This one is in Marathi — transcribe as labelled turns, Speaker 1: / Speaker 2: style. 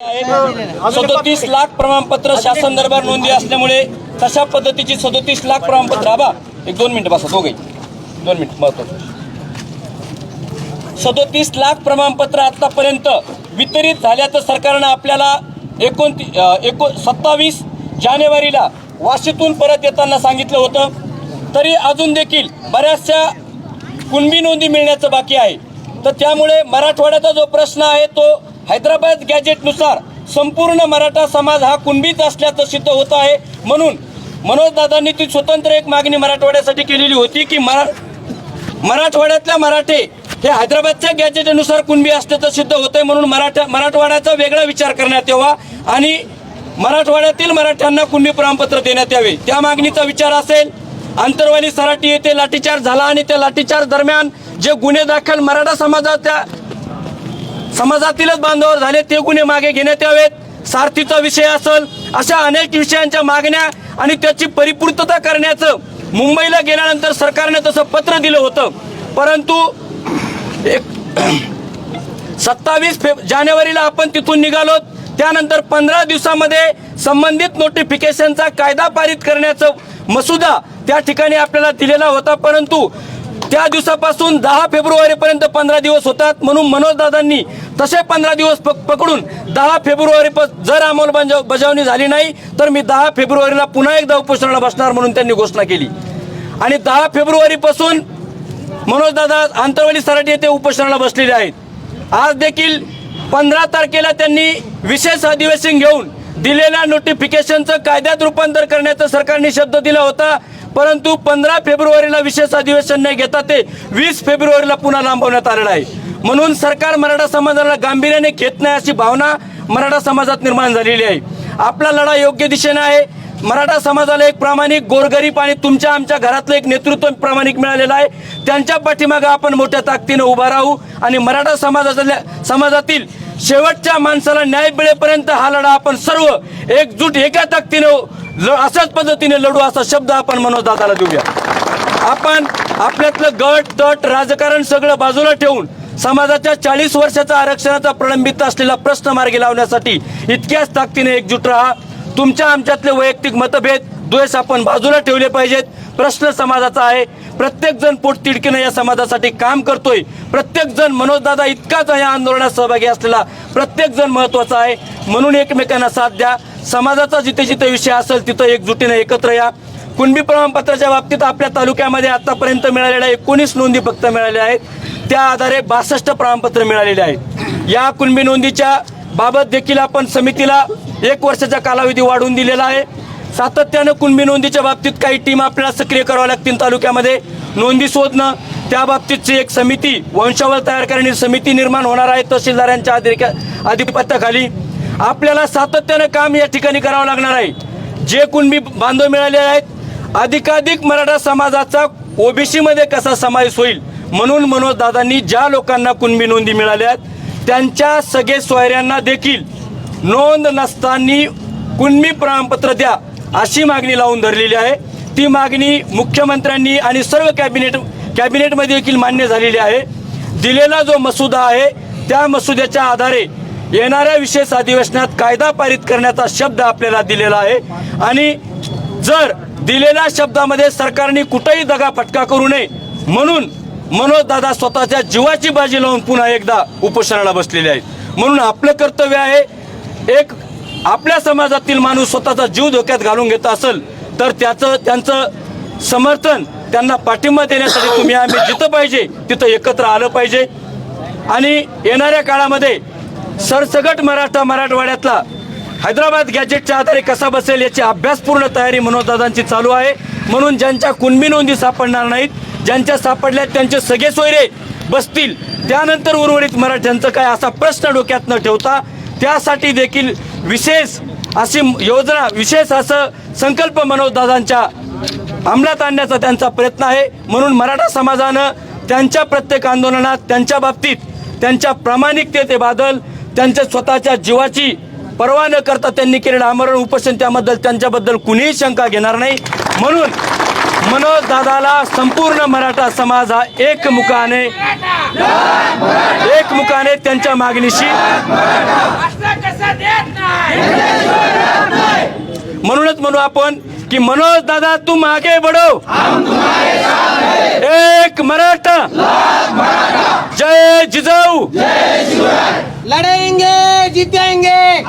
Speaker 1: सदोतीस लाख प्रमाणपत्र शासन दरबार नोंदी असल्यामुळे तशा पद्धतीची सदोतीस लाख प्रमाणपत्र आबा एक दोन मिनिट बसा गई दोन मिनिट महत्वाचं. सदोतीस लाख प्रमाणपत्र आतापर्यंत वितरित झाल्याचं सरकारनं आपल्याला एकोणती एको सत्तावीस जानेवारीला वाशीतून परत येताना सांगितलं होतं. तरी अजून देखील बऱ्याचशा कुणबी नोंदी मिळण्याचं बाकी आहे. तर त्यामुळे मराठवाड्याचा जो प्रश्न आहे तो हैदराबाद गॅजेटनुसार संपूर्ण मराठा समाज हा कुणबीत असल्याचं सिद्ध होत आहे. म्हणून मनोजदादांनी ती स्वतंत्र एक मागणी मराठवाड्यासाठी केलेली होती की मरा मराठवाड्यातल्या मराठे हे हैदराबादच्या गॅजेटनुसार कुणबी असल्याचं सिद्ध होतंय म्हणून मराठा मराठवाड्याचा वेगळा विचार करण्यात यावा आणि मराठवाड्यातील मराठ्यांना कुणबी प्रमाणपत्र देण्यात यावे. त्या मागणीचा विचार असेल आंतरवाली सराटी येथे लाठीचार्ज झाला आणि त्या लाठीचार्ज दरम्यान जे गुन्हे दाखल मराठा समाजाच्या समाजातीलच बांधवावर झाले ते गुन्हे मागे घेण्यात यावेत. सारथीचा विषय असेल अशा अनेक विषयांच्या मागण्या आणि त्याची परिपूर्तता करण्याचं मुंबईला गेल्यानंतर सरकारने तसं पत्र दिलं होतं. परंतु एक सत्तावीस फेब जानेवारीला आपण तिथून निघालो त्यानंतर पंधरा दिवसामध्ये संबंधित नोटिफिकेशनचा कायदा पारित करण्याचं मसुदा त्या ठिकाणी आपल्याला दिलेला होता. परंतु त्या दिवसापासून दहा फेब्रुवारीपर्यंत पंधरा दिवस होतात. म्हणून मनोजदादांनी तसे पंधरा दिवस पकडून दहा फेब्रुवारी जर अंमलबजाव- बजावणी झाली नाही तर मी दहा फेब्रुवारीला पुन्हा एकदा उपोषणाला बसणार म्हणून त्यांनी घोषणा केली. आणि दहा फेब्रुवारीपासून मनोजदादा आंतरवाली सराटी येथे उपोषणाला बसलेले आहेत. आज देखील पंधरा तारखेला त्यांनी विशेष अधिवेशन घेऊन दिलेल्या नोटिफिकेशनचं कायद्यात रूपांतर करण्याचा सरकारने शब्द दिला होता. परंतु पंधरा फेब्रुवारीला विशेष अधिवेशन न घेता ते वीस फेब्रुवारीला पुन्हा लांबवण्यात आलेलं आहे. म्हणून सरकार मराठा समाजाला गांभीर्याने घेत नाही अशी भावना मराठा समाजात निर्माण झालेली आहे. आपला लढा योग्य दिशेने आहे. मराठा समाजाला एक प्रामाणिक गोरगरीब आणि तुमच्या आमच्या घरातलं एक नेतृत्व प्रामाणिक मिळालेलं आहे. त्यांच्या पाठीमागे आपण मोठ्या ताकदीने उभा राहू आणि मराठा समाजातल्या समाजातील शेवटच्या माणसाला न्याय मिळेपर्यंत हा लढा आपण सर्व एकजूट एका ताकदीनं अशाच पद्धतीने लढू असा शब्द आपण मनोजदादाला देऊया. आपण आपल्यातलं गट तट राजकारण सगळं बाजूला ठेवून समाजाच्या चाळीस वर्षाचा आरक्षणाचा प्रलंबित असलेला प्रश्न मार्गी लावण्यासाठी इतक्याच ताकदीने एकजूट राहा. तुमच्या आमच्यातले वैयक्तिक मतभेद द्वेष आपण बाजूला ठेवले पाहिजेत. प्रश्न समाजाचा आहे. प्रत्येक जण पोटतिडकीनं या समाजासाठी काम करतोय. प्रत्येक जण मनोजदादा इतकाच या आंदोलनात सहभागी असलेला प्रत्येक जण महत्त्वाचा आहे. म्हणून एकमेकांना साथ द्या. समाजाचा जिथे जिथे विषय असेल तिथं एकजुटीनं एकत्र या. कुणबी प्रमाणपत्राच्या बाबतीत आपल्या तालुक्यामध्ये आतापर्यंत मिळालेल्या एकोणीस नोंदी फक्त मिळाल्या आहेत. त्या आधारे बासष्ट प्रमाणपत्र मिळालेले आहेत. या कुणबी नोंदीच्या बाबत देखील आपण समितीला एक वर्षाचा कालावधी वाढवून दिलेला आहे. सातत्यानं कुणबी नोंदीच्या बाबतीत काही टीम आपल्याला सक्रिय कराव्या लागतील तालुक्यामध्ये नोंदी शोधणं. त्या बाबतीतची एक समिती वंशावळ तयार करण्याची समिती निर्माण होणार आहे. तहसीलदारांच्या अधिक- आधिपत्याखाली आपल्याला सातत्यानं काम या ठिकाणी करावं लागणार आहे. जे कुणबी बांधव मिळाले आहेत अधिकाधिक मराठा समाजाचा ओबीसीमध्ये कसा समावेश होईल म्हणून मनोज दादांनी ज्या लोकांना कुणबी नोंदी मिळाल्या आहेत त्यांच्या सगळे सोयऱ्यांना देखील नोंद नसताना कुणबी प्रमाणपत्र द्या अशी मागणी लावून धरलेली आहे. ती मागणी मुख्यमंत्र्यांनी आणि सर्व कॅबिनेट कॅबिनेटमध्ये देखील मान्य झालेली आहे. दिलेला जो मसुदा आहे त्या मसुद्याच्या आधारे येणाऱ्या विशेष अधिवेशनात कायदा पारित करण्याचा शब्द आपल्याला दिलेला आहे. आणि जर दिलेल्या शब्दामध्ये सरकारने कुठेही दगाफटका करू नये म्हणून मनोज दादा स्वतःच्या जीवाची बाजी लावून पुन्हा एकदा उपोषणाला बसलेले आहेत. म्हणून आपलं कर्तव्य आहे एक आपल्या समाजातील माणूस स्वतःचा जीव धोक्यात घालून घेत असेल तर त्याचं त्यांचं समर्थन त्यांना पाठिंबा देण्यासाठी तुम्ही आम्ही जिथं पाहिजे तिथं एकत्र आलं पाहिजे. आणि येणाऱ्या काळामध्ये सरसगट मराठा मराठवाड्यातला हैदराबाद गॅजेटच्या आधारे कसा बसेल याची अभ्यासपूर्ण तयारी मनोजदादांची चालू आहे. म्हणून ज्यांच्या कुणबी नोंदी सापडणार नाहीत ज्यांच्या सापडल्या त्यांचे सगळे सोयरे बसतील. त्यानंतर उर्वरित मराठ्यांचं काय असा प्रश्न डोक्यात न ठेवता त्यासाठी देखील विशेष अशी योजना विशेष असं संकल्प मनोजदादांच्या अंमलात आणण्याचा त्यांचा प्रयत्न आहे. म्हणून मराठा समाजानं त्यांच्या प्रत्येक आंदोलनात त्यांच्या बाबतीत त्यांच्या प्रामाणिकते बादल त्यांच्या स्वतःच्या जीवाची पर्वा न करता त्यांनी केलेलं आमरण उपोषण त्याबद्दल त्यांच्याबद्दल कुणीही शंका घेणार नाही. म्हणून मनोज दादाला संपूर्ण मराठा समाज हा एकमुखाने एकमुखाने त्यांच्या मागणीशी म्हणूनच म्हणू आपण की मनोज दादा तू मागे बढो लाख मराठा. जय जिजाऊ.
Speaker 2: लड़ेंगे जीतेंगे।